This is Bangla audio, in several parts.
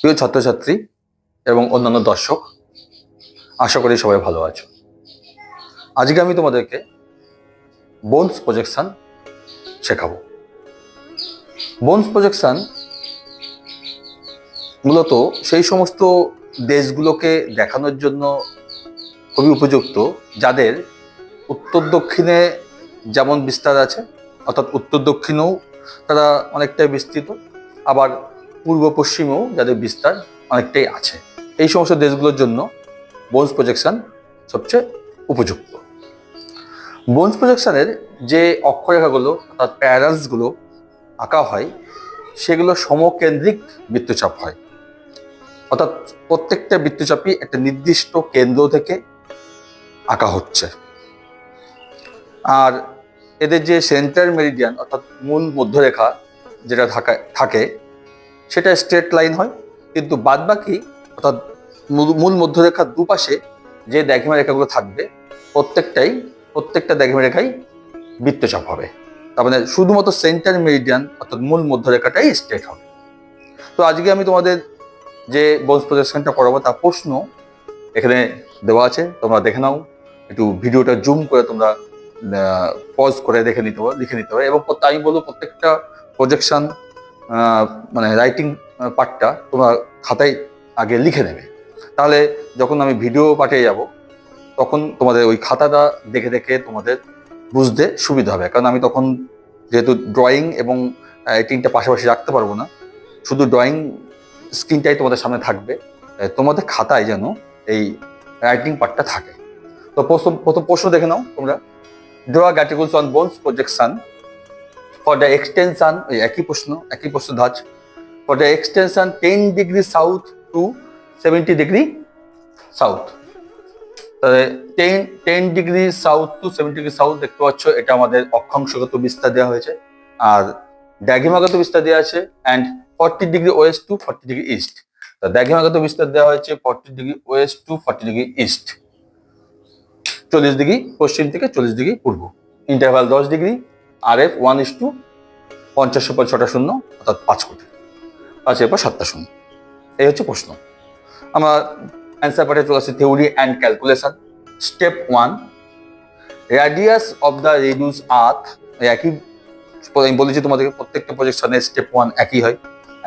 প্রিয় ছাত্রছাত্রী এবং অন্যান্য দর্শক, আশা করি সবাই ভালো আছো। আজকে আমি তোমাদেরকে বোনস প্রজেকশন শেখাবো। বোনস প্রজেকশন মূলত সেই সমস্ত দেশগুলোকে দেখানোর জন্য খুবই উপযুক্ত, যাদের উত্তর দক্ষিণে যেমন বিস্তার আছে, অর্থাৎ উত্তর দক্ষিণেও তারা অনেকটাই বিস্তৃত, আবার পূর্ব পশ্চিমেও যাদের বিস্তার অনেকটাই আছে। এই সমস্ত দেশগুলোর জন্য বোনস প্রজেকশন সবচেয়ে উপযুক্ত। বোনস প্রজেকশনের যে অক্ষরেখাগুলো অর্থাৎ প্যারালসগুলো আঁকা হয়, সেগুলো সমকেন্দ্রিক বৃত্তচাপ হয়। অর্থাৎ প্রত্যেকটা বৃত্তচাপই একটা নির্দিষ্ট কেন্দ্র থেকে আঁকা হচ্ছে। আর এদের যে সেন্টার মেরিডিয়ান অর্থাৎ মূল মধ্যরেখা যেটা থাকা সেটা স্ট্রেট লাইন হয়, কিন্তু বাদবাকি অর্থাৎ মূল- মধ্যরেখার দুপাশে যে দ্রাঘিমা রেখাগুলো থাকবে, প্রত্যেকটাই, প্রত্যেকটা দ্রাঘিমা রেখাই বৃত্তচাপ হবে। তার মানে শুধুমাত্র সেন্টার মেরিডিয়ান অর্থাৎ মূল মধ্যরেখাটাই স্ট্রেট হবে। তো আজকে আমি তোমাদের যে বোনস প্রজেকশনটা করাবো, তার প্রশ্ন এখানে দেওয়া আছে, তোমরা দেখে নাও। একটু ভিডিওটা জুম করে তোমরা পজ করে দেখে নিতে পারো, লিখে নিতে পারো। এবং আমি বলব প্রত্যেকটা প্রজেকশন মানে রাইটিং পার্টটা তোমরা খাতায় আগে লিখে নেবে। তাহলে যখন আমি ভিডিও পাঠিয়ে যাব, তখন তোমাদের ওই খাতাটা দেখে দেখে তোমাদের বুঝতে সুবিধা হবে। কারণ আমি তখন যেহেতু ড্রয়িং এবং রাইটিংটা পাশাপাশি রাখতে পারব না, শুধু ড্রয়িং স্ক্রিনটাই তোমাদের সামনে থাকবে। তোমাদের খাতায় যেন এই রাইটিং পার্টটা থাকে। তো প্রথম প্রথম প্রশ্ন দেখে নাও তোমরা। Draw graticules on Bonne's projection for the extension ওই একই প্রশ্ন একই প্রশ্ন ধাঁচ for the extension ten degree south to seventy degree south তাহলে ten ten degree south to seventy degree south দেখতে পাচ্ছ, এটা আমাদের অক্ষাংশগত বিস্তার দেওয়া হয়েছে। আর দ্রাঘিমাগত বিস্তার দেওয়া আছে and forty degree west to forty degree east দ্রাঘিমাগত বিস্তার দেওয়া হয়েছে forty degree west to forty degree east চল্লিশ ডিগ্রি পশ্চিম থেকে চল্লিশ ডিগ্রি পূর্ব। ইন্টারভাল দশ degree R F one is to পঞ্চাশ পর ছটা শূন্য, অর্থাৎ পাঁচ কোটি। পাঁচের পর সাতটা শূন্য। এই হচ্ছে প্রশ্ন। আমরা অ্যান্সার পাঠিয়ে চলে আসছি theory and calculation step one radius of the reduced earth একই আমি বলেছি তোমাদেরকে প্রত্যেকটা প্রজেকশনের স্টেপ ওয়ান একই হয়,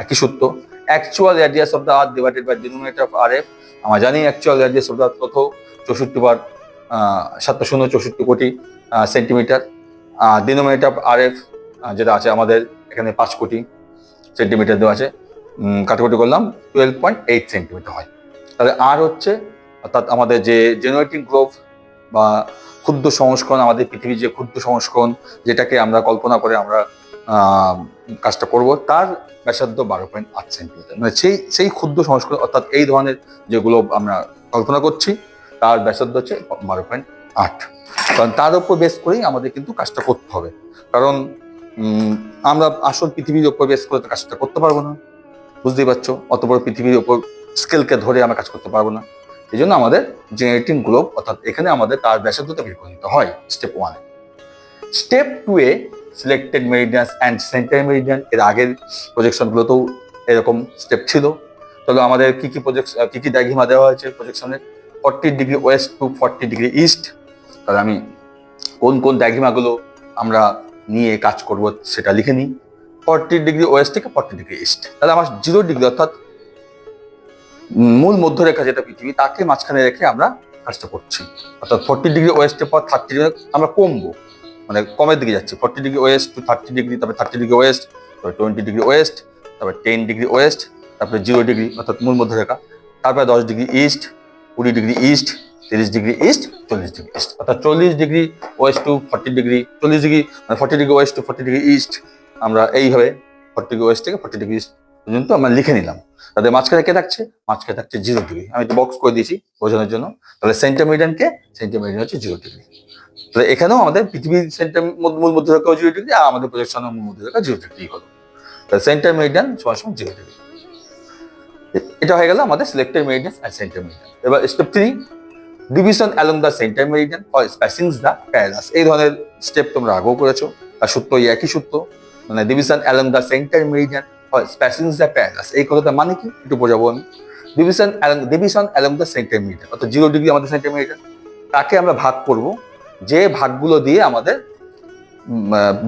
একই সূত্র। Actual radius of the earth divided by denominator of R F আমরা জানি actual radius of the earth কত? চৌষট্টি বার সাতটা শূন্য, চৌষট্টি কোটি সেন্টিমিটার ডিনোমিনেটর আর এফ যেটা আছে আমাদের এখানে পাঁচ কোটি সেন্টিমিটার দেওয়া আছে। কাটাকুটি করলাম টুয়েলভ পয়েন্ট এইট সেন্টিমিটার হয়। তাহলে আর হচ্ছে অর্থাৎ আমাদের যে জেনারেটিং গ্রোভ বা ক্ষুদ্র সংস্করণ, আমাদের পৃথিবীর যে ক্ষুদ্র সংস্করণ, যেটাকে আমরা কল্পনা করে আমরা কাজটা করব, তার ব্যাসার্ধ বারো পয়েন্ট আট সেন্টিমিটার মানে সেই সেই ক্ষুদ্র সংস্করণ, অর্থাৎ এই ধরনের যেগুলো আমরা কল্পনা করছি, তার ব্যাসার্ধ হচ্ছে বারো পয়েন্ট আট। কারণ তার উপর বেস করেই আমাদের কিন্তু কাজটা করতে হবে। কারণ আমরা আসল পৃথিবীর উপর বেস করে তো কাজটা করতে পারব না। বুঝতেই পারছ? অত বড় পৃথিবীর উপর স্কেলকে ধরে আমরা কাজ করতে পারব না। এই জন্য আমাদের জেনারেটিং গ্লোব অর্থাৎ এখানে আমাদের তার ব্যাসার্ধটা বের করে নিতে হয় স্টেপ ওয়ানে step two A selected meridians and centre meridian এর আগের প্রজেকশনগুলোতেও এরকম স্টেপ ছিল। তাহলে আমাদের কি কি প্রজেক্ট কি কি দ্রাঘিমা দেওয়া হয়েছে প্রজেকশনের forty degree west to forty degree east তাহলে আমি কোন কোন দ্রাঘিমাগুলো আমরা নিয়ে কাজ করব সেটা লিখে নিই। ফর্টি ডিগ্রি ওয়েস্ট থেকে ফর্টি ডিগ্রি ইস্ট তাহলে আমার জিরো ডিগ্রি অর্থাৎ মূল মধ্যরেখা যেটা পৃথিবী, তাকে মাঝখানে রেখে আমরা কাজটা করছি। অর্থাৎ ফর্টি ডিগ্রি ওয়েস্টের পর থার্টি ডিগ্রি আমরা কমবো। মানে কমের দিকে যাচ্ছি। Forty degree west to thirty degree তারপরে থার্টি ডিগ্রি ওয়েস্ট তারপরে টোয়েন্টি ডিগ্রি ওয়েস্ট তারপরে টেন ডিগ্রি ওয়েস্ট তারপরে জিরো ডিগ্রি অর্থাৎ মূল মধ্যরেখা। তারপরে দশ ডিগ্রি ইস্ট কুড়ি ডিগ্রি ইস্ট তিরিশ ডিগ্রি ইস্ট, চল্লিশ ডিগ্রি ইস্ট। অর্থাৎ চল্লিশ degree west to forty degree, চল্লিশ ডিগ্রি মানে forty degree west to forty degree east. আমরা এইভাবে ফর্টি ডিগ্রি ওয়েস্ট থেকে ফর্টি ডিগ্রি ইস্ট পর্যন্ত আমরা লিখে নিলাম। তাদের মাঝখানে কে থাকছে? মাঝখানে থাকছে জিরো ডিগ্রি। আমি একটু বক্স করে দিয়েছি বোঝানোর জন্য। তাহলে সেন্টিমিডিয়ান কে? সেন্টিমিডিয়ান হচ্ছে জিরো ডিগ্রি। তাহলে এখানেও আমাদের পৃথিবীর সেন্টার মূল মধ্যরেখা জিরো ডিগ্রি আর আমাদের প্রজেকশনের মূল মধ্যরেখা জিরো ডিগ্রি হলো। তাহলে সেন্টার মেরিডিয়ান সমান সমান জিরো ডিগ্রি। এটা হয়ে গেল আমাদের সিলেক্টেড মেরিডিয়ান আর সেন্টার মেরিডিয়ান এবার step three division along the centre meridian for spacings the parallels এই ধরনের স্টেপ তোমরা আগেও করেছ, আর সূত্র এই একই সূত্র মানে division along the centre meridian spacings the parallels এই কথাটা মানে কি? একটু বোঝাবো আমি। Division along division along the centimetre অর্থাৎ জিরো ডিগ্রি আমাদের সেন্টিমিটার তাকে আমরা ভাগ করব, যে ভাগগুলো দিয়ে আমাদের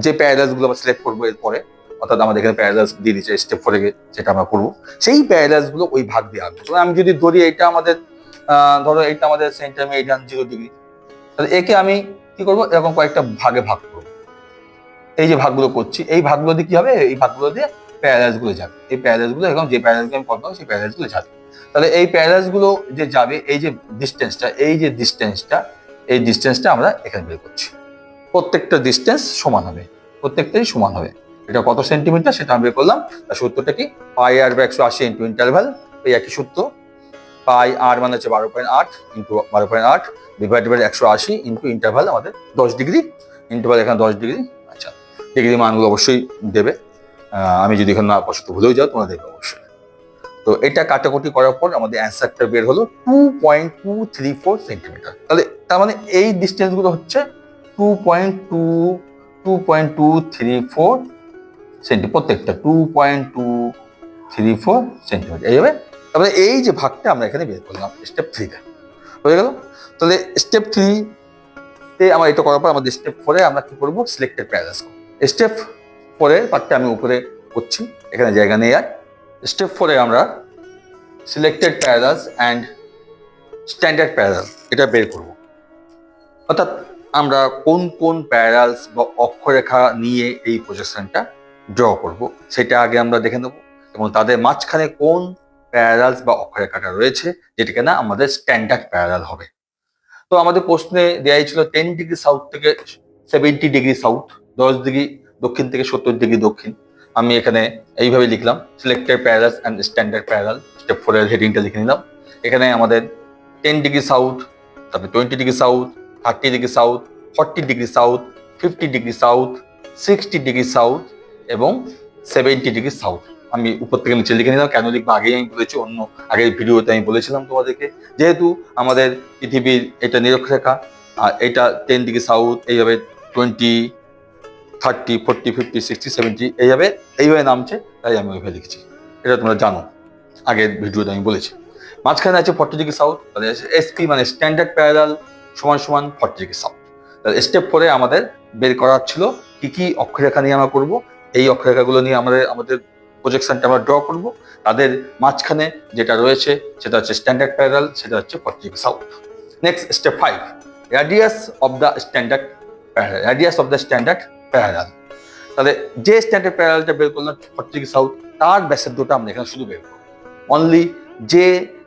যে প্যারালাসগুলো আমরা সিলেক্ট করব এরপরে, অর্থাৎ আমাদের এখানে প্যারালাস দিয়ে দিচ্ছে স্টেপ ফোরে যেটা আমরা করব, সেই প্যারালাসগুলো ওই ভাগ দিয়ে আঁকবো। আমি যদি ধরি এটা আমাদের ধরো এইটা আমাদের সেন্টার সেন্টিমিটার জিরো ডিগ্রি তাহলে একে আমি কি করব? এরকম কয়েকটা ভাগে ভাগ করব। এই যে ভাগগুলো করছি, এই ভাগগুলো দিয়ে কি হবে? এই ভাগগুলো দিয়ে প্যারালাসগুলো যাবে। এই প্যারালাসগুলো এরকম যে প্যারালাস আমি করব, সেই প্যারালাসগুলো যাবে। তাহলে এই প্যারালাসগুলো যে যাবে, এই যে ডিস্টেন্সটা এই যে ডিস্টেন্সটা এই ডিস্টেন্সটা আমরা এখানে বের করছি। প্রত্যেকটা ডিস্টেন্স সমান হবে। প্রত্যেকটাই সমান হবে। এটা কত সেন্টিমিটার সেটা আমি বের করলাম। তার সূত্রটা কি? পাই আর একশো আশি ইন্টু ইন্টারভ্যাল এই একই সূত্র। পাই আর মানে হচ্ছে বারো পয়েন্ট আট ইন্টু বারো পয়েন্ট আট ডিভাইড বাই একশো আশি ইন্টু ইন্টারভ্যাল আমাদের দশ ডিগ্রি ইন্টারভ্যাল এখানে দশ ডিগ্রি আচ্ছা ডিগ্রি মানগুলো অবশ্যই দেবে। আমি যদি এখানে না পছন্দ ভুলেও যাও, তোমরা দেখবে অবশ্যই। তো এটা কাটাকুটি করার পর আমাদের অ্যান্সারটা বের হলো two point two three four centimetre তাহলে তার মানে এই ডিস্টেন্সগুলো হচ্ছে two point two two point two three four centi প্রত্যেকটা two point two three four centimetre এইভাবে তারপরে এই যে ভাগটা আমরা এখানে বের করলাম স্টেপ থ্রিতে হয়ে গেল? তাহলে স্টেপ থ্রিতে আমার এটা করার পর আমাদের স্টেপ ফোরে আমরা কি করব? সিলেক্টেড প্যারালাস স্টেপ ফোরের পার্টটা আমি উপরে করছি, এখানে জায়গা নেই আর। স্টেপ ফোরে আমরা selected parallels and standard parallels এটা বের করব। অর্থাৎ আমরা কোন কোন প্যারালাস বা অক্ষরেখা নিয়ে এই প্রজেকশনটা ড্র করব, সেটা আগে আমরা দেখে নেব এবং তাদের মাঝখানে কোন প্যারালাস বা অক্ষরেখাটা রয়েছে যেটা কিনা আমাদের স্ট্যান্ডার্ড প্যারালাল হবে। তো আমাদের প্রশ্নে দেওয়াই ছিল টেন ডিগ্রি সাউথ থেকে সেভেন্টি ডিগ্রি সাউথ দশ ডিগ্রি দক্ষিণ থেকে সত্তর ডিগ্রি দক্ষিণ। আমি এখানে এইভাবে লিখলাম selected parallels and standard parallel step ফোরের হেডিংটা লিখে নিলাম। এখানে আমাদের টেন ডিগ্রি সাউথ তারপরে twenty degree south thirty degree south forty degree south fifty degree south sixty degree south এবং সেভেন্টি ডিগ্রি সাউথ আমি উপর থেকে নিচে লিখে নিলাম। কেন লিখব? আগেই আমি বলেছি, অন্য আগের ভিডিওতে আমি বলেছিলাম তোমাদেরকে। যেহেতু আমাদের পৃথিবীর এটা নিরক্ষরেখা, আর এটা টেন ডিগ্রি সাউথ এইভাবে twenty thirty forty fifty sixty seventy এইভাবে এইভাবে নামছে, তাই আমি ওইভাবে লিখছি। এটা তোমরা জানো, আগের ভিডিওতে আমি বলেছি। মাঝখানে আছে ফর্টি ডিগ্রি সাউথ তাহলে এসপি মানে স্ট্যান্ডার্ড প্যারাল সমান সমান ফর্টি ডিগ্রি সাউথ তাহলে স্টেপ করে আমাদের বের করার ছিল, কি কি অক্ষরেখা নিয়ে আমরা করব? এই অক্ষরেখাগুলো নিয়ে আমাদের আমাদের প্রজেকশনটা আমরা ড্র করব। তাদের মাঝখানে যেটা রয়েছে, সেটা হচ্ছে স্ট্যান্ডার্ড প্যারালাল সেটা হচ্ছে forty south next step five radius of the standard parallel radius of the standard parallel তাহলে যে স্ট্যান্ডার্ড প্যারালটা বের করলাম ফর্টি সাউথ তার ব্যাসার্ধটা আমরা এখানে শুধু বের অনলি যে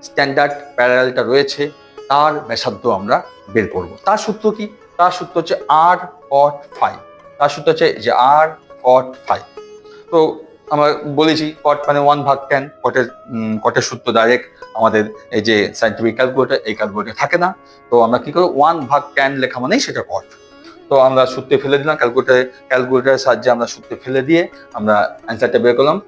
স্ট্যান্ডার্ড প্যারালটা রয়েছে, তার ব্যাসার্ধ আমরা বের করব। তার সূত্র কি? তার সূত্র হচ্ছে আর কট ফাইভ তার সূত্র হচ্ছে যে আর কট ফাইভ তো আমরা বলেছি কট মানে ওয়ান ভাগ টেন কটের কটের সূত্র ডাইরেক্ট আমাদের এই যে সাইন্টিফিক ক্যালকুলেটার এই ক্যালকুলেটার থাকে না। তো আমরা কি করব? ওয়ান ভাগ টেন লেখা মানেই সেটা কট তো আমরা সূত্রে ফেলে দিলাম ক্যালকুলেটারে ক্যালকুলেটারের সাহায্যে আমরা সূত্রে ফেলে দিয়ে আমরা অ্যান্সারটা বের করলাম।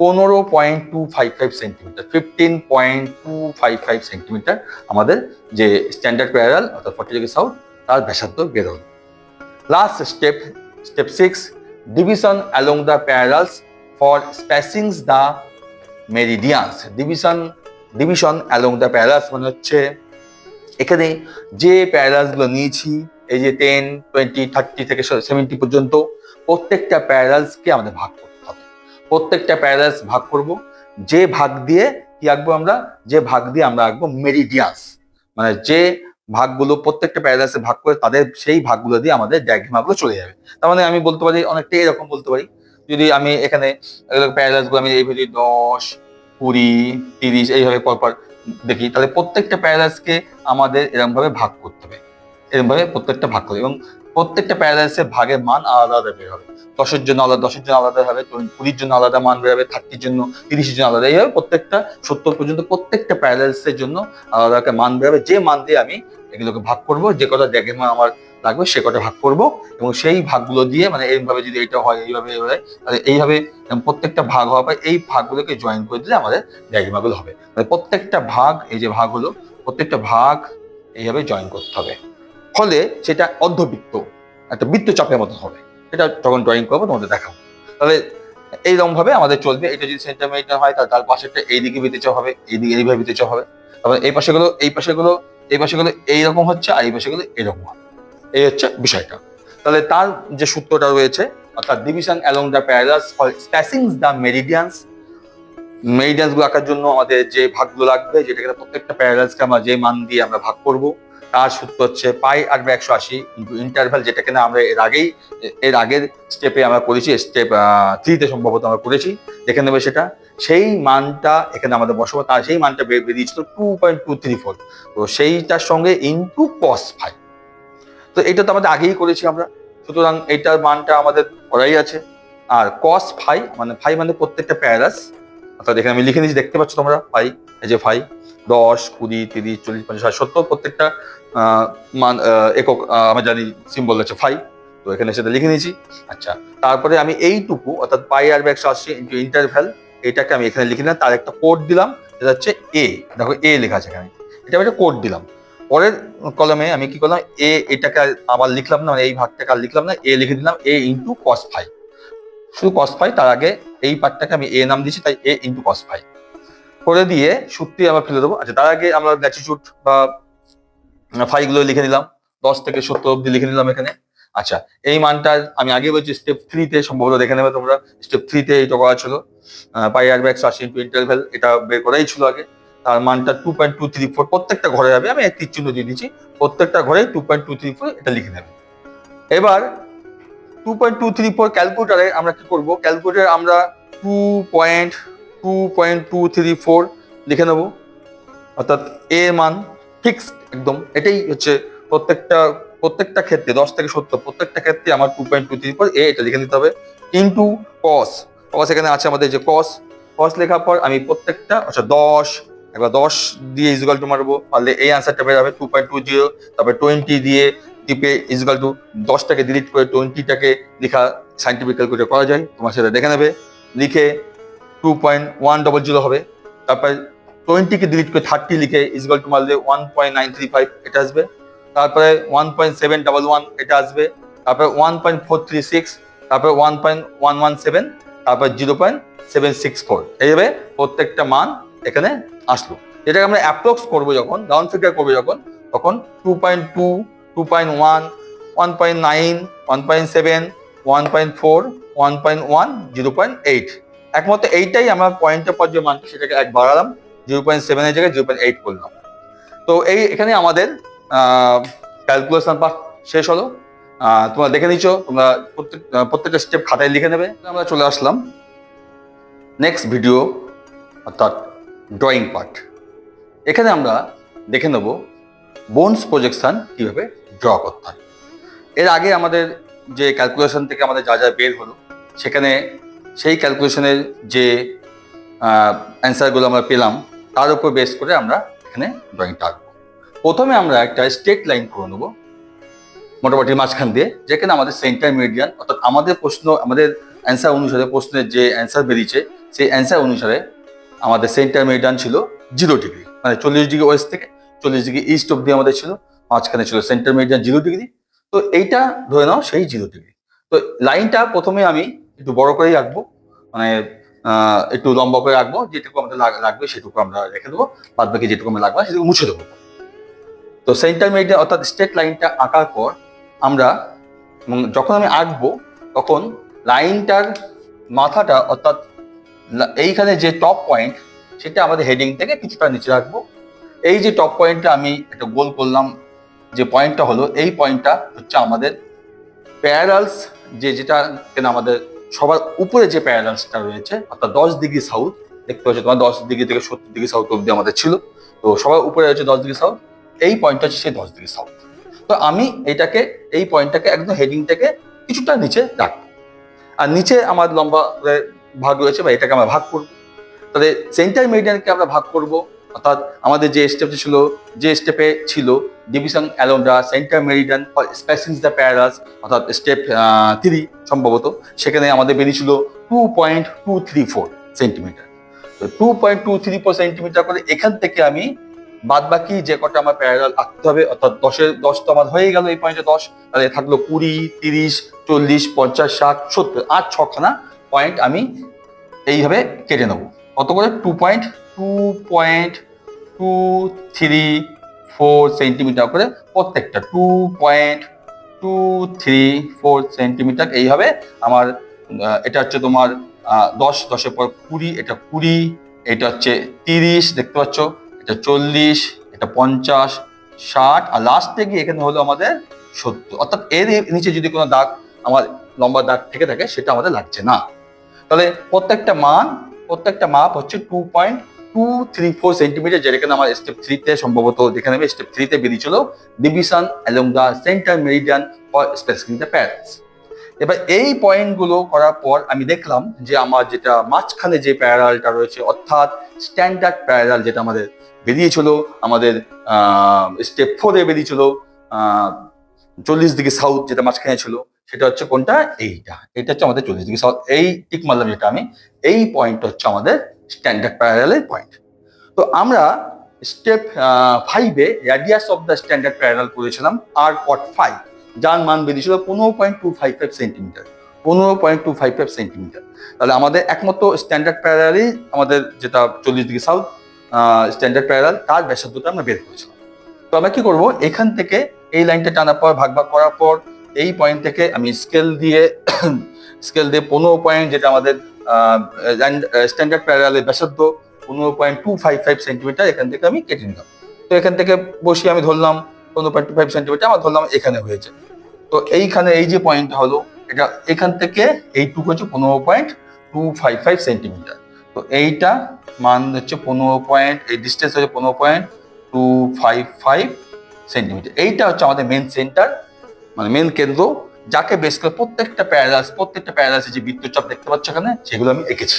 পনেরো point two five five centimetre fifteen point two five five centimetre আমাদের যে স্ট্যান্ডার্ড প্যারাল অর্থাৎ ফর্টি ডিগ্রি সাউথ তার ব্যাসার্ধ বের হল। Last step step six division along the parallels for spacings the meridians division division along the parallels মানে হচ্ছে এখানে যে প্যারালাসগুলো নিয়েছি, এই যে টেন টোয়েন্টি থার্টি থেকে সেভেন্টি পর্যন্ত, প্রত্যেকটা প্যারালাসকে আমাদের ভাগ করতে হবে। প্রত্যেকটা প্যারালাস ভাগ করব। যে ভাগ দিয়ে কি আঁকবো আমরা? যে ভাগ দিয়ে আমরা আঁকবো মেরিডিয়ান্স মানে যে ভাগগুলো প্রত্যেকটা প্যারালাসে ভাগ করে তাদের সেই ভাগগুলো দিয়ে আমাদের ডায়াগ্রামগুলো চলে যাবে। তার মানে আমি বলতে পারি অনেকটা এরকম বলতে পারি। যদি আমি এখানে প্যারালাসগুলো আমি এইভাবে দশ, কুড়ি, তিরিশ এইভাবে পরপর দেখি, তাহলে প্রত্যেকটা প্যারালাসকে আমাদের এরকম ভাবে ভাগ করতে হবে। এরকম ভাবে প্রত্যেকটা ভাগ করবে এবং প্রত্যেকটা প্যারালাসের ভাগের মান আলাদা আলাদা বের হবে। দশের জন্য আলাদা, দশের জন্য আলাদা হবে কুড়ির জন্য আলাদা মান বেরোবে থার্টির জন্য, তিরিশের জন্য আলাদা, এইভাবে প্রত্যেকটা সত্তর পর্যন্ত প্রত্যেকটা প্যারালাসের জন্য আলাদা মান বেরোবে যে মান দিয়ে আমি এগুলোকে ভাগ করব, যে কটা ড্যাগেমা আমার লাগবে, সে কটা ভাগ করব এবং সেই ভাগগুলো দিয়ে মানে এইভাবে যদি এটা হয়, এইভাবে এইভাবে তাহলে এইভাবে প্রত্যেকটা ভাগ হওয়া পায় এই ভাগগুলোকে জয়েন করে দিলে আমাদের ড্যাগেমাগুলো হবে। মানে প্রত্যেকটা ভাগ, এই যে ভাগ হলো প্রত্যেকটা ভাগ এইভাবে জয়েন করতে হবে। ফলে সেটা অর্ধবৃত্ত, একটা বৃত্তচাপের মতো হবে। এটা যখন ড্রয়িং করব, তোমাদের দেখাবো। তাহলে এইরকম ভাবে আমাদের চলবে। এটা যদি মেরিডিয়ান হয়, তাহলে তার পাশেরটা এইদিকে বিতেচ হবে এইদিকে এইভাবে বিতেচ হবে। তারপরে এই পাশে গুলো এই পাশে গুলো এই পাশে গুলো এইরকম হচ্ছে আর এই পাশে গুলো এরকম হবে। এই হচ্ছে বিষয়টা। তাহলে তার যে সূত্রটা রয়েছে, অর্থাৎ division along the parallels for spacing the meridians মেরিডিয়ানসগুলো আঁকার জন্য আমাদের যে ভাগগুলো লাগবে, যেটাকে প্রত্যেকটা প্যারালাসকে আমরা যে মান দিয়ে আমরা ভাগ করব, তার সূত্র হচ্ছে পাই আর একশো আশি ইন্টু ইন্টারভ্যাল যেটা কিনা আমরা এর আগেই, এর আগের স্টেপে আমরা করেছি স্টেপ থ্রিতে সম্ভবত আমরা করেছি, দেখে নেবে সেটা। সেই মানটা এখানে আমাদের বসাবো, তার সেই মানটা বেরিয়েছিল two point two three four তো সেইটার সঙ্গে ইন্টু কস ফাইভ তো এটা তো আমাদের আগেই করেছি আমরা। সুতরাং এইটার মানটা আমাদের করাই আছে। আর কস ফাই মানে ফাই মানে প্রত্যেকটা প্যারাস অর্থাৎ এখানে আমি লিখে নিয়েছি, দেখতে পাচ্ছ তোমরা ফাই এই যে ফাই দশ, কুড়ি, তিরিশ, চল্লিশ, পঞ্চাশ, ষাট, সত্তর, প্রত্যেকটা মান একক আমরা জানি সিম্বল আছে ফাই তো এখানে সেটা লিখে নিয়েছি। আচ্ছা তারপরে আমি এইটুকু, অর্থাৎ পাই আর একশো আশি ইন্টু ইন্টারভ্যাল এটাকে আমি এখানে লিখে নিলাম, তার একটা কোড দিলাম, এটা হচ্ছে এ দেখো এ লেখা আছে এখানে। এটা আমি একটা কোড দিলাম। পরের কলমে আমি কি করলাম? এ, এটাকে আবার লিখলাম না মানে এই ভাগটাকে আর লিখলাম না, এ লিখে দিলাম, এ ইন্টু কস ফাই শুধু কস ফাই তার আগে এই পার্টটাকে আমি এ নাম দিয়েছি, তাই এ ইন্টু কস ফাই করে দিয়ে সূত্রে আমরা ফেলে দেবো। আচ্ছা তার আগে আমরা ল্যাটিচিউড বা ফাইগুলো লিখে নিলাম, দশ থেকে সত্তর অব্দি লিখে নিলাম এখানে। আচ্ছা এই মানটা আমি আগে বলছি স্টেপ থ্রিতে সম্ভবত দেখে নেবে তোমরা। স্টেপ থ্রিতে এইটা করা ছিল। পাই আর একশো আশি ইন্টু ইন্টারভেল এটা বের করাই ছিল আগে। তার মানটা two point two three four প্রত্যেকটা ঘরে যাবে আমি একটি চিহ্ন দিয়ে দিচ্ছি, প্রত্যেকটা ঘরে two point two three four এটা লিখে নেবে। এবার two point two three four ক্যালকুলেটারে আমরা কি করব? ক্যালকুলেটারে আমরা two point two point two three four লিখে নেব। অর্থাৎ এ মান ফিক্সড একদম, এটাই হচ্ছে প্রত্যেকটা প্রত্যেকটা ক্ষেত্রে, দশ থেকে সত্তর, প্রত্যেকটা ক্ষেত্রে আমার two point two three four এ এটা লিখে নিতে হবে। ইন্টু কস কস এখানে আছে আমাদের যে কস কস লেখার পর আমি প্রত্যেকটা আচ্ছা দশ একবার দশ দিয়ে ইজুগাল টু মারবো, পারলে এই আনসারটা পেয়ে যাবে টু পয়েন্ট টু জিরো তারপরে টোয়েন্টি দিয়ে টিপে ইজুগাল টু দশটাকে ডিলিট করে টোয়েন্টিটাকে লেখা সাইন্টিফিক ক্যালকুলেটর করা যায়, তোমার সেটা দেখে নেবে। লিখে two point one double zero হবে, তারপরে টোয়েন্টিকে ডিলিট করে থার্টি লিখে ইজুগাল টু মারলে one point nine three five এটা আসবে, তারপরে one point seven double one এটা আসবে, তারপরে one point four three six তারপরে one point one one seven তারপর zero point seven six four এইভাবে প্রত্যেকটা মান এখানে আসলো। যেটাকে আমরা অ্যাপ্রক্স করব যখন ডাউন ফিগার করব যখন, তখন two point two two point one one point nine one point seven one point four one point one zero point eight একমাত্র এইটাই আমার পয়েন্টের পর যে মানটা সেটাকে এক বাড়ালাম জিরো পয়েন্ট সেভেনের জায়গায় জিরো পয়েন্ট এইট করলাম। তো এই এখানে আমাদের ক্যালকুলেশন পার্ট শেষ হলো। তোমরা দেখে নিচ্ছ তোমরা প্রত্যেক প্রত্যেকটা স্টেপ খাতায় লিখে নেবে। আমরা চলে আসলাম নেক্সট ভিডিও অর্থাৎ ড্রয়িং পার্ট এখানে আমরা দেখে নেব বোনস প্রজেকশন কীভাবে ড্র করতে হয়। এর আগে আমাদের যে ক্যালকুলেশন থেকে আমাদের যা যা বের হলো, সেখানে সেই ক্যালকুলেশনের যে অ্যান্সারগুলো আমরা পেলাম, তার উপর বেস করে আমরা এখানে ড্রয়িংটা আঁকবো। প্রথমে আমরা একটা স্ট্রেট লাইন করে নেব, মোটামুটি মাঝখান দিয়ে, যেখানে আমাদের সেন্টার মিডিয়ান অর্থাৎ আমাদের প্রশ্ন, আমাদের অ্যান্সার অনুসারে প্রশ্নের যে অ্যান্সার বেরিয়েছে, সেই অ্যান্সার অনুসারে আমাদের সেন্টার মিডিয়ান ছিল জিরো ডিগ্রি মানে চল্লিশ ডিগ্রি ওয়েস্ট থেকে চল্লিশ ডিগ্রি ইস্ট অব্দি আমাদের ছিল, মাঝখানে ছিল সেন্টার মিডিয়ান জিরো ডিগ্রি। তো এইটা ধরে নাও সেই জিরো ডিগ্রি। তো লাইনটা প্রথমে আমি একটু বড় করেই আঁকবো মানে একটু লম্বা করে আঁকবো, যেটুকু আমাদের লাগবে সেটুকু আমরা রেখে দেবো, বাদ বাকি যেটুকু আমরা লাগবে সেটুকু মুছে দেবো। তো সেন্টার মিডিয়ান অর্থাৎ স্ট্রেট লাইনটা আঁকার পর আমরা যখন আমি আঁকবো, তখন লাইনটার মাথাটা অর্থাৎ এইখানে যে টপ পয়েন্ট সেটা আমাদের হেডিং থেকে কিছুটা নিচে রাখব। এই যে টপ পয়েন্টটা আমি একটা গোল করলাম, যে পয়েন্টটা হলো, এই পয়েন্টটা হচ্ছে আমাদের প্যারালস যে যেটা কেন আমাদের সবার উপরে যে প্যারালসটা রয়েছে, অর্থাৎ দশ ডিগ্রি সাউথ দেখতে পাচ্ছ তোমার দশ ডিগ্রি থেকে সত্তর ডিগ্রি সাউথ অব্দি আমাদের ছিল। তো সবার উপরে রয়েছে দশ ডিগ্রি সাউথ এই পয়েন্টটা হচ্ছে সেই দশ ডিগ্রি সাউথ তো আমি এটাকে, এই পয়েন্টটাকে একদম হেডিংটাকে কিছুটা নিচে রাখব। আর নিচে আমার লম্বা ভাগ রয়েছে বা এটাকে আমরা ভাগ করব। তাহলে সেন্টার মেরিডিয়ানকে আমরা ভাগ করব, অর্থাৎ আমাদের যে স্টেপটা ছিল, যে স্টেপে ছিল, division along the centre meridian spacing the parallels অর্থাৎ স্টেপ থ্রি সম্ভবত, সেখানে আমাদের বেরিয়েছিল two point two three four centimetre তো two point two three four centimetre করে এখান থেকে আমি বাদ বাকি যে কটা আমার প্যারাল আঁকতে হবে, অর্থাৎ দশের দশ তো আমার হয়ে গেল এই পয়েন্টে দশ, তাহলে থাকল কুড়ি, তিরিশ, চল্লিশ, পঞ্চাশ, ষাট, সত্তর, আট, ছখানা পয়েন্ট আমি এইভাবে কেটে নেব। কত করে? Two point two point two three four centimetre করে প্রত্যেকটা। Two point two three four centimetre এইভাবে আমার এটা হচ্ছে তোমার দশ, দশের পর কুড়ি, এটা কুড়ি, এটা হচ্ছে তিরিশ, দেখতে পাচ্ছ? এটা চল্লিশ, এটা পঞ্চাশ, ষাট, আর লাস্টে গিয়ে এখানে হলো আমাদের সত্তর। অর্থাৎ এর নিচে যদি কোনো দাগ, আমার লম্বা দাগ থেকে থাকে, সেটা আমাদের লাগছে না। তাহলে প্রত্যেকটা মান, প্রত্যেকটা মাপ হচ্ছে two point two three four centimetre যেটা যেখানে আমার স্টেপ থ্রিতে সম্ভবত যেখানে আমি স্টেপ থ্রিতে বেরিয়েছিল division along the centre meridian for specific the parents এবার এই পয়েন্টগুলো করার পর আমি দেখলাম যে আমার যেটা মাঝখানে যে প্যারালটা রয়েছে, অর্থাৎ স্ট্যান্ডার্ড প্যারাল যেটা আমাদের বেরিয়েছিল আমাদের স্টেপ ফোরে বেরিয়েছিল চল্লিশ দিকে সাউথ যেটা মাঝখানে ছিল সেটা হচ্ছে কোনটা? এইটা। এটা হচ্ছে আমাদের চল্লিশ ডিগ্রি। এই টিক মারলাম যেটা আমি। এই পয়েন্ট হচ্ছে আমাদের স্ট্যান্ডার্ড প্যারালের পয়েন্ট তো আমরা স্টেপ ফাইভে radius of the standard parallel করেছিলাম আর কট ফাইভ যার মান বেরিয়েছিল পনেরো point two five five centimetre পনেরো point two five five centimetre তাহলে আমাদের একমাত্র স্ট্যান্ডার্ড প্যারালই আমাদের যেটা চল্লিশ ডিগ্রি সাউথ স্ট্যান্ডার্ড প্যারাল তার ব্যাসার্ধটা আমরা বের করেছিলাম। তো আমরা কি করব? এখান থেকে এই লাইনটা টানার পর, ভাগ ভাগ করার পর এই পয়েন্ট থেকে আমি স্কেল দিয়ে স্কেল দিয়ে পনেরো পয়েন্ট যেটা আমাদের স্ট্যান্ডার্ড প্যারালের ব্যাসার্ধ, পনেরো point two five five centimetre এখান থেকে আমি কেটে নিলাম। তো এখান থেকে বসিয়ে আমি ধরলাম, পনেরো পয়েন্ট টু ফাইভ সেন্টিমিটার আমার ধরলাম এখানে হয়েছে। তো এইখানে এই যে পয়েন্টটা হলো, এটা এখান থেকে এইটুকু হচ্ছে পনেরো point two five five centimetre তো এইটা মান হচ্ছে পনেরো পয়েন্ট এই ডিস্টেন্স হচ্ছে পনেরো point two five five centimetre এইটা হচ্ছে আমাদের মেন সেন্টার মানে মেন কেন্দ্র, যাকে বেস করে প্রত্যেকটা প্যারালাস প্রত্যেকটা প্যারালাসে যে বৃত্তচাপ দেখতে পাচ্ছ এখানে, সেগুলো আমি এঁকেছি।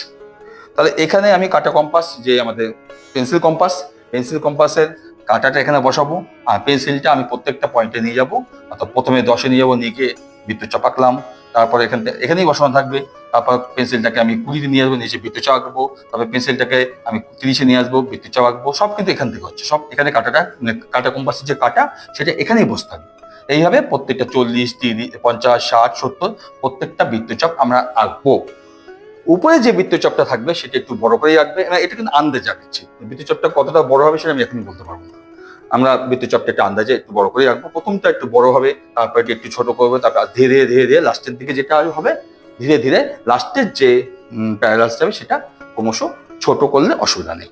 তাহলে এখানে আমি কাটা কম্পাস যে আমাদের পেন্সিল কম্পাস পেন্সিল কম্পাসের কাটাটা এখানে বসাবো, আর পেন্সিলটা আমি প্রত্যেকটা পয়েন্টে নিয়ে যাব, অর্থাৎ প্রথমে দশে নিয়ে যাব, নিয়ে গিয়ে বৃত্তচাপ আঁকলাম। তারপর এখান এখানেই বসানো থাকবে। তারপর পেন্সিলটাকে আমি কুড়িতে নিয়ে আসব, নিচে বৃত্তচাপ আঁকবো। তারপর পেন্সিলটাকে আমি তিরিশে নিয়ে আসব, বৃত্তচাপ আঁকবো। সব কিন্তু এখান থেকে হচ্ছে। সব এখানে কাটাটা মানে কাটা কম্পাসের যে কাটা, সেটা এখানেই বসে থাকবে। এইভাবে প্রত্যেকটা চল্লিশ, তিরিশ, পঞ্চাশ, ষাট, সত্তর, প্রত্যেকটা বৃত্তচাপ আমরা আঁকবো। উপরে যে বৃত্তচাপটা থাকবে, সেটা একটু বড় করেই আঁকবে এটা কিন্তু আন্দাজ আঁকছি। বৃত্তচাপটা কতটা বড় হবে সেটা আমি এখন বলতে পারব না। আমরা বৃত্তচাপটা একটা আন্দাজে একটু বড় করে আঁকবো। প্রথমটা একটু বড় হবে, তারপর একটু ছোট করবে, তারপর ধীরে ধীরে ধীরে লাস্টের দিকে যেটা হবে, ধীরে ধীরে লাস্টের যে প্যারালাস যাবে সেটা ক্রমশ ছোট করলে অসুবিধা নেই।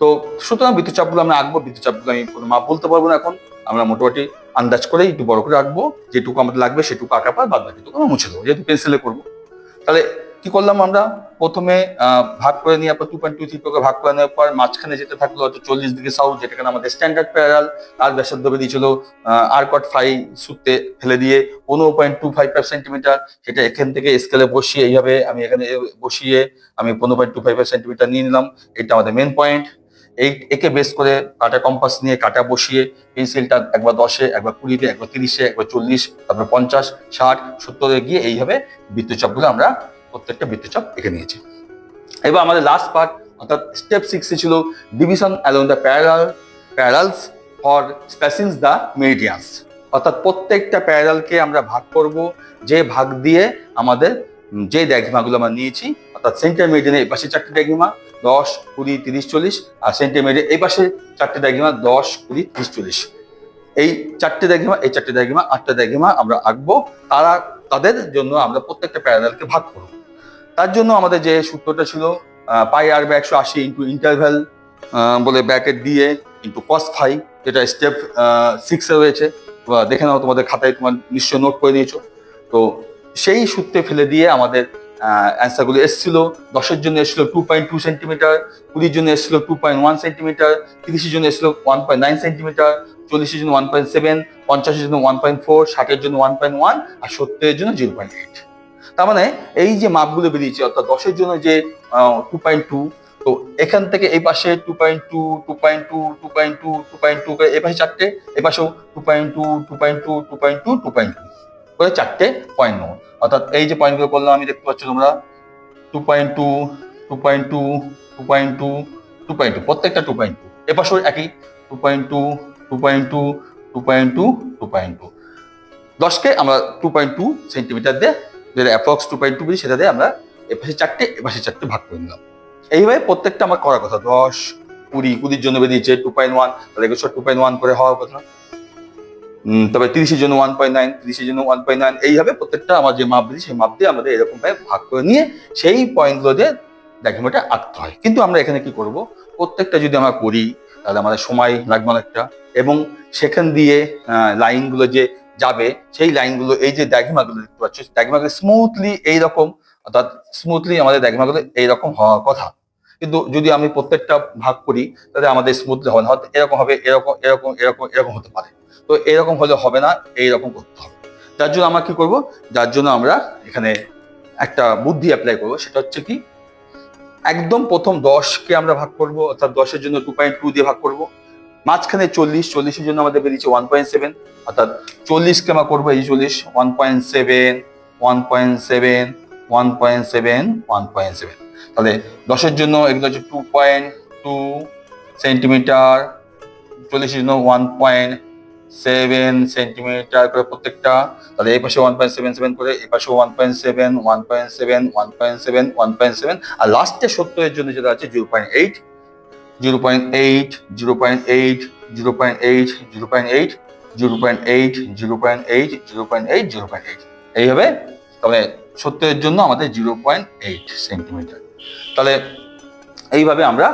তো সুতরাং বৃত্তচাপগুলো আমরা আঁকবো, বৃত্তচাপগুলো আমি কোনো মাপ বলতে পারব না এখন। আমরা মোটামুটি আন্দাজ করে একটু বড় করে আঁকবো যেটুকু আমাদের লাগবে সেটুকু আঁকা পার বাদ বাকিটুকু আমরা মুছে দেবো, যেহেতু পেন্সিলে করব। তাহলে কি করলাম আমরা? প্রথমে ভাগ করে নেওয়ার পর টু পয়েন্ট টু থ্রি ভাগ করে নেওয়ার পর মাঝখানে যেটা থাকল হয়তো চল্লিশ ডিগ্রি সাউথ যেটা কিনা আমাদের স্ট্যান্ডার্ড প্যারাল তার ব্যাসার্ধ বেরিয়েছিল আর কট ফাইভ সূত্রে ফেলে দিয়ে পনেরো point two five five centimetre সেটা এখান থেকে স্কেলে বসিয়ে এইভাবে আমি এখানে বসিয়ে আমি পনেরো point two five five centimetre নিয়ে নিলাম। এটা আমাদের মেন পয়েন্ট এই একে বেস করে কাটা কম্পাস নিয়ে কাটা বসিয়ে পেন্সিলটা একবার দশে, একবার কুড়িতে, একবার তিরিশে, একবার চল্লিশ, তারপর পঞ্চাশ, ষাট, সত্তরে গিয়ে এইভাবে বৃত্তচাপগুলো আমরা প্রত্যেকটা বৃত্তচাপ এঁকে নিয়েছি। এবার আমাদের লাস্ট পার্ট অর্থাৎ স্টেপ সিক্সে ছিল division along the parallel parallels for spacings the meridians অর্থাৎ প্রত্যেকটা প্যারালকে আমরা ভাগ করব, যে ভাগ দিয়ে আমাদের যে ড্যাগমাগুলো আমরা নিয়েছি অর্থাৎ সেন্টার মেরিডিয়ানে এই পাশে চারটে ড্যাগমা দশ, কুড়ি, তিরিশ, চল্লিশ, আর সেন্টার মেরিডিয়ান এই পাশে চারটে ড্যাগমা দশ, কুড়ি, তিরিশ, চল্লিশ। এই চারটে দাগিমা এই চারটে দাগিমা আটটা দাগিমা আমরা আঁকবো, তারা, তাদের জন্য আমরা প্রত্যেকটা প্যারালালকে ভাগ করব। তার জন্য আমাদের যে সূত্রটা ছিল পাই আর বা একশো আশি ইন্টু ইন্টারভ্যাল বলে ব্র্যাকেট দিয়ে ইন্টু কস ফাইভ যেটা স্টেপ সিক্সে রয়েছে। দেখে নাও তোমাদের খাতায় তোমার নিশ্চয় নোট করে নিয়েছো। তো সেই সূত্রে ফেলে দিয়ে আমাদের অ্যান্সারগুলো এসেছিল দশের জন্য এসেছিল টু পয়েন্ট টু সেন্টিমিটার কুড়ির জন্য এসেছিল টু পয়েন্ট ওয়ান সেন্টিমিটার তিরিশের জন্য এসেছিল ওয়ান পয়েন্ট নাইন সেন্টিমিটার চল্লিশের জন্য ওয়ান পয়েন্ট সেভেন পঞ্চাশের জন্য ওয়ান পয়েন্ট ফোর ষাটের জন্য ওয়ান পয়েন্ট ওয়ান আর সত্তরের জন্য জিরো পয়েন্ট এইট তার মানে এই যে মাপগুলো বেরিয়েছে অর্থাৎ দশের জন্য যে টু পয়েন্ট টু তো এখান থেকে এই পাশে two point two two point two two point two two point two এই পাশে চারটে এ পাশেও two point two two point two two point two two point two করে চারটে পয়েন্ট নেব অর্থাৎ এই যে পয়েন্টগুলো করলাম আমি দেখতে পাচ্ছ তোমরা two point two two point two two point two two point two প্রত্যেকটা টু পয়েন্ট টু এ পাশেও একই two point two two point two two point two two point two দশকে আমরা টু পয়েন্ট টু সেন্টিমিটার দিয়ে যেটা অ্যাপ্রক্স টু পয়েন্ট টু সেটা দিয়ে আমরা এপাশে চারটে এপাশে চারটে ভাগ করে নিলাম এইভাবে প্রত্যেকটা আমার করার কথা দশ কুড়ি কুড়ির জন্য বেরিয়েছে টু পয়েন্ট ওয়ান তাহলে একুশশো টু পয়েন্ট ওয়ান করে হওয়ার কথা তবে তিরিশের জন্য ওয়ান পয়েন্ট নাইন তিরিশের জন্য ওয়ান পয়েন্ট নাইন এইভাবে প্রত্যেকটা আমার যে মাপ দিই সেই মাপ দিয়ে আমাদের এরকম ভাবে ভাগ করে নিয়ে সেই পয়েন্টগুলো দিয়ে ডকুমেন্টটা আঁকতে হয়। কিন্তু আমরা এখানে কি করব? প্রত্যেকটা যদি আমরা করি, তাহলে আমাদের সময় লাগবে অনেকটা এবং সেখান দিয়ে লাইনগুলো যে যাবে, সেই লাইনগুলো এই যে দ্যাগমাগুলো দেখতে পাচ্ছ দ্যাগমাগুলো স্মুথলি এইরকম, অর্থাৎ স্মুথলি আমাদের দ্যাগমাগুলো এইরকম হওয়ার কথা। কিন্তু যদি আমি প্রত্যেকটা ভাগ করি, তাহলে আমাদের স্মুথলি হবে না, হয়তো এরকম হবে, এরকম এরকম এরকম এরকম হতে পারে। তো এরকম হলে হবে না, এইরকম করতে হবে। যার জন্য আমরা কি করব? যার জন্য আমরা এখানে একটা বুদ্ধি অ্যাপ্লাই করব, সেটা হচ্ছে কি, একদম প্রথম দশকে আমরা ভাগ করব, অর্থাৎ দশের জন্য টু পয়েন্ট টু দিয়ে ভাগ করব। মাঝখানে চল্লিশ, চল্লিশের জন্য আমাদের বেরিয়েছে ওয়ান পয়েন্ট সেভেন অর্থাৎ চল্লিশকে আমরা করব এই চল্লিশ one point seven one point seven one point seven one point seven তাহলে দশের জন্য এগুলো হচ্ছে টু পয়েন্ট টু সেন্টিমিটার চল্লিশের জন্য ওয়ান পয়েন্ট সেভেন সেন্টিমিটার করে প্রত্যেকটা তাহলে এই পাশে ওয়ান পয়েন্ট সেভেন সেভেন করে এই পাশে one point seven one point seven one point seven one point seven আর লাস্টে সত্তরের জন্য যেটা আছে zero point eight zero point eight zero point eight zero point eight zero point eight zero point eight zero point eight zero point eight zero point eight এইভাবে তবে সত্তরের জন্য আমাদের জিরো পয়েন্ট এইট সেন্টিমিটার তাহলে এইভাবে আমরা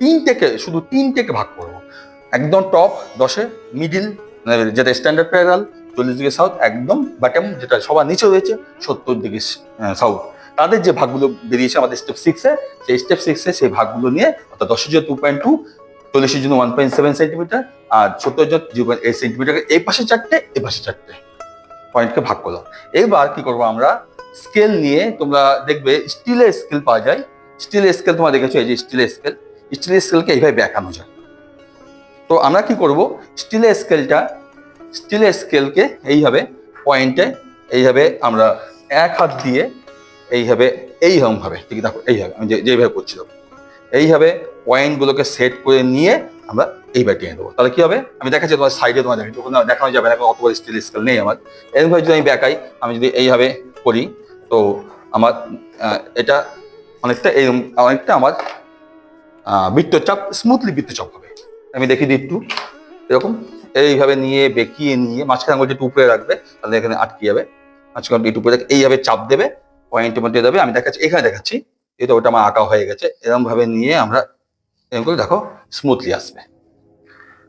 তিনটেকে শুধু তিনটেকে ভাগ করব একদম টপ দশে মিডিল যেটা স্ট্যান্ডার্ড প্যারাল চল্লিশ দিকে সাউথ একদম বাটম যেটা সবার নিচে রয়েছে, সত্তর দিকে সাউথ তাদের যে ভাগগুলো বেরিয়েছে আমাদের স্টেপ সিক্সে সেই স্টেপ সিক্সে সেই ভাগগুলো নিয়ে অর্থাৎ দশের জন্য টু পয়েন্ট টু চল্লিশের জন্য ওয়ান পয়েন্ট সেভেন সেন্টিমিটার আর সত্তর জন্য জিরো পয়েন্ট এইট সেন্টিমিটার এই পাশে চারটে এই পাশে চারটে। পয়েন্টকে ভাগ করলাম। এবার কি করব আমরা? স্কেল নিয়ে তোমরা দেখবে স্টিলের স্কেল পাওয়া যায়। স্টিলের স্কেল তোমরা দেখেছ, এই যে স্টিলের স্কেল স্টিলের স্কেলকে এইভাবে দেখানো যায়। তো আমরা কি করব? স্টিলের স্কেলটা স্টিলের স্কেলকে এইভাবে পয়েন্টে এইভাবে আমরা এক হাত দিয়ে এইভাবে এইরকম ভাবে, ঠিক দেখো, এইভাবে, আমি যে- যেভাবে করছিলাম এইভাবে পয়েন্টগুলোকে সেট করে নিয়ে আমরা এইভাবে টেনে দেবো তাহলে কি হবে? আমি দেখাচ্ছি তোমার সাইডে তোমার দেখানো যাবে না, অত বড় স্টিল স্কেল নেই আমার। এরকমভাবে যদি আমি দেখাই, আমি যদি এইভাবে করি, তো আমার এটা অনেকটা এরকম অনেকটা আমার বৃত্তচাপ স্মুথলি বৃত্তচাপ হবে। আমি দেখি দিই একটু। এরকম এইভাবে নিয়ে, বেঁকিয়ে নিয়ে, মাঝখানে আঙুলটা উপরে রাখবে, তাহলে এখানে আটকে যাবে। মাঝখানে একটু উপরে এইভাবে চাপ দেবে পয়েন্টের মধ্যে দেবে। আমি দেখাচ্ছি, এখানে দেখাচ্ছি এটা ওটা আমার আঁকা হয়ে গেছে। এরকম ভাবে নিয়ে আমরা, এরকম করে দেখো স্মুথলি আসবে।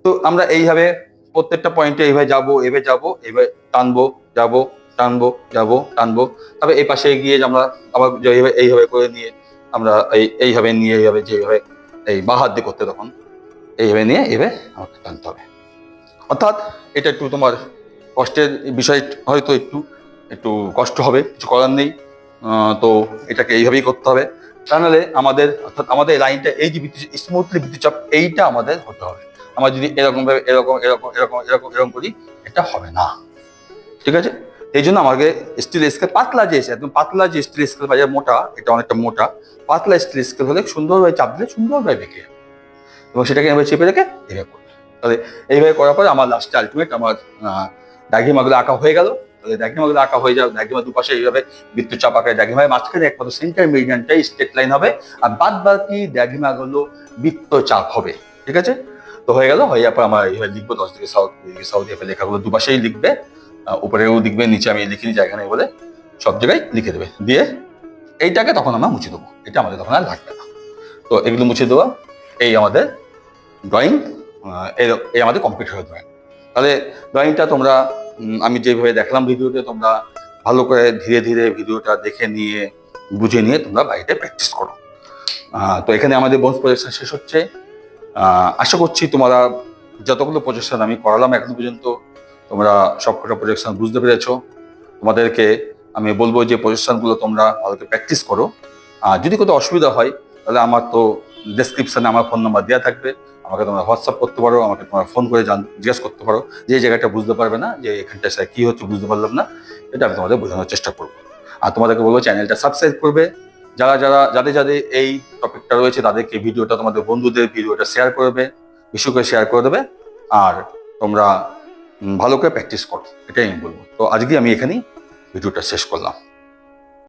তো আমরা এইভাবে প্রত্যেকটা পয়েন্টে এইভাবে যাব, এভাবে যাব, এভাবে টানবো, যাব টানবো যাব, টানবো। তবে এই পাশে গিয়ে আমরা আবার এইভাবে এইভাবে করে নিয়ে আমরা এই, এইভাবে নিয়ে, এইভাবে যেভাবে এই বাঁ হাত দিয়ে করতে তখন। এইভাবে নিয়ে এইভাবে আমাকে টানতে হবে। অর্থাৎ এটা একটু তোমার কষ্টের বিষয়, হয়তো একটু একটু কষ্ট হবে, কিছু করার নেই। তো এটাকে এইভাবেই করতে হবে। তা নাহলে আমাদের, অর্থাৎ আমাদের লাইনটা, এই যে স্মুথলি বিদ্যুৎচাপ এইটা আমাদের হতে হবে। আমরা যদি এরকমভাবে, এরকম এরকম এরকম এরকম এরকম করি, এটা হবে না। ঠিক আছে? এই জন্য আমাকে স্টিল স্কেল পাতলা যে একদম পাতলা যে স্টিল স্কেল বাজার মোটা, এটা অনেকটা মোটা, পাতলা স্টিল স্কেল হলে সুন্দরভাবে চাপ দিলে সুন্দরভাবে বেঁকে। এবং সেটাকে এভাবে চেপে রেখে এইভাবে করবে। তাহলে এইভাবে করার পরে আমার লাস্টে আলটিমেট আমার ডাকিমাগুলো আঁকা হয়ে গেল। তাহলে ডাকিমাগুলো আঁকা হয়ে যাবে ডাকিমা দুপাশে এইভাবে বিদ্যুৎ চাপ আঁকা ডাকিমায় মাঝখানে একমাত্র সেন্টার মেরিডিয়ানটাই স্ট্রেট লাইন হবে। আর বাদ বাকি ডাকিমাগুলো বৃত্ত চাপ হবে। ঠিক আছে? তো হয়ে গেল, হয়ে যাওয়ার পর আমার এইভাবে লিখব, দশ দিকে সাউথ দিকে সাউথ এভাবে লেখাগুলো দুপাশেই লিখবে। উপরেও লিখবে, নিচে আমি লিখিনি জায়গা নেই বলে সব জায়গায় লিখে দেবে। দিয়ে এইটাকে তখন আমরা মুছে দেবো। এটা আমাদের তখন আর লাগবে না। তো এগুলো মুছে দেওয়া, এই আমাদের ড্রয়িং এই আমাদের কমপ্লিট হয়ে ড্রয়িং তাহলে ড্রয়িংটা তোমরা আমি যেভাবে দেখলাম ভিডিওতে তোমরা ভালো করে ধীরে ধীরে ভিডিওটা দেখে নিয়ে, বুঝে নিয়ে তোমরা বাড়িতে প্র্যাকটিস করো। তো এখানে আমাদের বোনস প্রজেকশন শেষ হচ্ছে। আশা করছি তোমরা যতগুলো প্রজেকশন আমি করালাম এখন পর্যন্ত, তোমরা সবকটা প্রজেকশন বুঝতে পেরেছ। তোমাদেরকে আমি বলব যে প্রজেকশনগুলো তোমরা ভালো করে প্র্যাকটিস করো। আর যদি কোথাও অসুবিধা হয়, তাহলে আমার তো ডেসক্রিপশনে আমার ফোন নাম্বার দেওয়া থাকবে। আমাকে তোমরা হোয়াটসঅ্যাপ করতে পারো, আমাকে তোমরা ফোন করে জান জিজ্ঞেস করতে পারো যে জায়গাটা বুঝতে পারবে না, যে এখানটা স্যার কী হচ্ছে বুঝতে পারলাম না, এটা আমি তোমাদের বোঝানোর চেষ্টা করব। আর তোমাদেরকে বলব চ্যানেলটা সাবস্ক্রাইব করবে। যারা যারা যাদের যাদের এই টপিকটা রয়েছে, তাদেরকে ভিডিওটা তোমাদের বন্ধুদের ভিডিওটা শেয়ার করবে, বেশি করে শেয়ার করে দেবে, আর তোমরা ভালো করে প্র্যাকটিস করো, এটাই আমি বলব। তো আজকে আমি এখানেই ভিডিওটা শেষ করলাম।